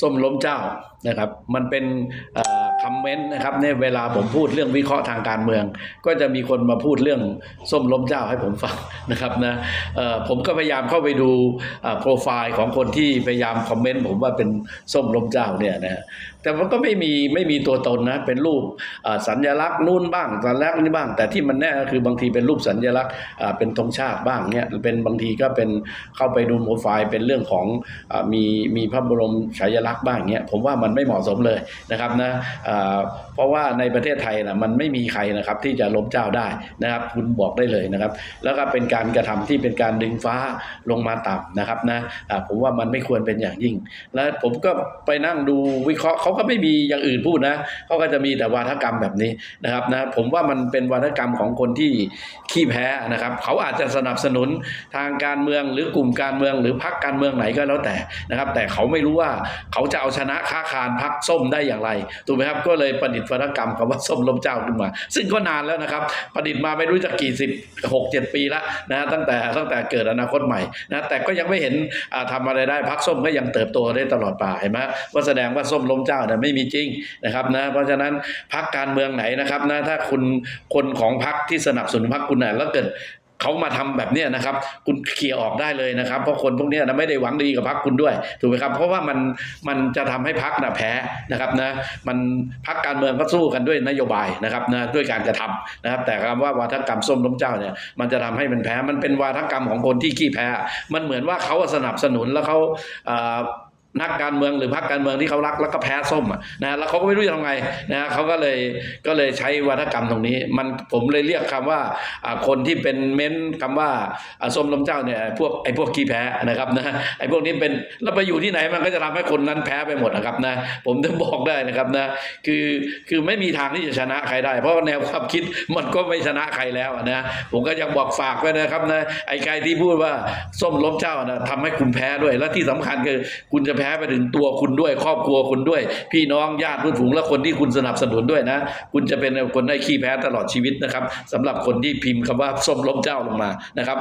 ส้มล้มเจ้านะครับ มันเป็น คอมเมนต์นะครับในเวลาผมพูดเรื่องวิเคราะห์ทางการเมือง ก็จะมีคนมาพูดเรื่องส้มล้มเจ้าให้ผมฟังนะครับนะผมก็พยายามเข้าไปดูโปรไฟล์ของคนที่พยายามคอมเมนต์ผมว่าเป็นส้มล้มเจ้าเนี่ยนะแต่มันก็ไม่มีไม่มีตัวตนนะเป็นรูปสัญลักษณ์นู่นบ้างสัญลักษณ์นี่บ้าง แต่ที่มันแน่คือบางทีเป็นรูปสัญลักษณ์เป็นธงชาติบ้างเนี่ยเป็นบางทีก็เป็นเข้าไปดูโปรไฟล์เป็นเรื่องของอมีมีพระบรมฉายาลักษณ์บ้างเนี่ยผมว่ามันไม่เหมาะสมเลยนะครับนะเพราะว่าในประเทศไทยนะมันไม่มีใครนะครับที่จะล้มเจ้าได้นะครับ คุณบอกได้เลยนะครับ แล้วก็เป็นการกระทำที่เป็นการดึงฟ้าลงมาต่ำนะครับนะผมว่ามันไม่ควรเป็นอย่างยิ่ง แล้วผมก็ไปนั่งดูวิเคราะห์เขาก็ไม่มีอย่างอื่นพูดนะเขาก็จะมีแต่วาทกรรมแบบนี้นะครับนะผมว่ามันเป็นวาทกรรมของคนที่ขี้แพ้นะครับ เขาอาจจะสนับสนุนทางการเมืองหรือกลุ่มการเมืองหรือพรรคการเมืองไหนก็แล้วแต่นะครับ แต่เขาไม่รู้ว่าเขาจะเอาชนะค้าคารพรรคส้มได้อย่างไรถูกไหมครับก็เลยประดิษฐ์วาทกรรมคำว่าส้มล้มเจ้าขึ้นมา ซึ่งก็นานแล้วนะครับ ประดิษฐ์มาไม่รู้จะกี่สิบหกเจ็ดปีแล้วนะตั้งแต่ตั้งแต่เกิดอนาคตใหม่นะแต่ก็ยังไม่เห็นอ่าทำอะไรได้พรรคส้มก็ยังเติบโตได้ตลอดป่าเห็นไหมว่าแสดงว่าส้มล้มเจ้าเนี่ยไม่มีจริงนะครับนะเพราะฉะนั้นพรรคการเมืองไหนนะครับนะถ้าคุณคนของพรรคที่สนับสนุนพรรคคุณน่ะแล้วเกิด เขามาทำแบบเนี้ยนะครับ คุณเคลียร์ออกได้เลยนะครับ เพราะคนพวกนี้นะไม่ได้หวังดีกับพรรคคุณด้วยถูกไหมครับ เพราะว่ามันมันจะทำให้พรรคนะแพ้นะครับนะมันพรรคการเมืองก็สู้กันด้วยนโยบายนะครับนะด้วยการกระทำนะครับ แต่คำว่าวาทกรรมส้มล้มเจ้าเนี่ยมันจะทำให้มันแพ้มันเป็นวาทกรรมของคนที่ขี้แพ้ มันเหมือนว่าเขาสนับสนุนแล้วเขาอ่า นักการเมืองหรือพรรคการเมืองที่เขารักแล้วก็แพ้ส้มนะแล้วเขาก็ไม่รู้จะทำไงนะเขาก็เลยก็เลยใช้วัฒกรรมตรงนี้ มันผมเลยเรียกคำว่าอ่าคนที่เป็นเม้นคำว่าอ่าส้มลมเจ้าเนี่ยพวกไอ้พวกขี้แพ้นะครับนะไอ้พวกนี้เป็นแล้วไปอยู่ที่ไหนมันก็จะทำให้คนนั้นแพ้ไปหมดนะครับนะผมจะบอกได้นะครับนะคือคือไม่มีทางที่จะชนะใครได้ เพราะแนวความคิดมันก็ไม่ชนะใครแล้วนะผมก็ยังบอกฝากไว้นะครับนะไอ้ใครที่พูดว่าส้มล้มเจ้านะทำให้คุณแพ้ด้วย และที่สำคัญคือคุณจะแพ้ไปถึงตัวคุณด้วย ครอบครัวคุณด้วย พี่น้องญาติผู้ฝูงและคนที่คุณสนับสนุนด้วยนะ คุณจะเป็นคนได้ขี้แพ้ตลอดชีวิตนะครับสำหรับคนที่พิมพ์คำว่าส้มล้มเจ้าลงมานะครับ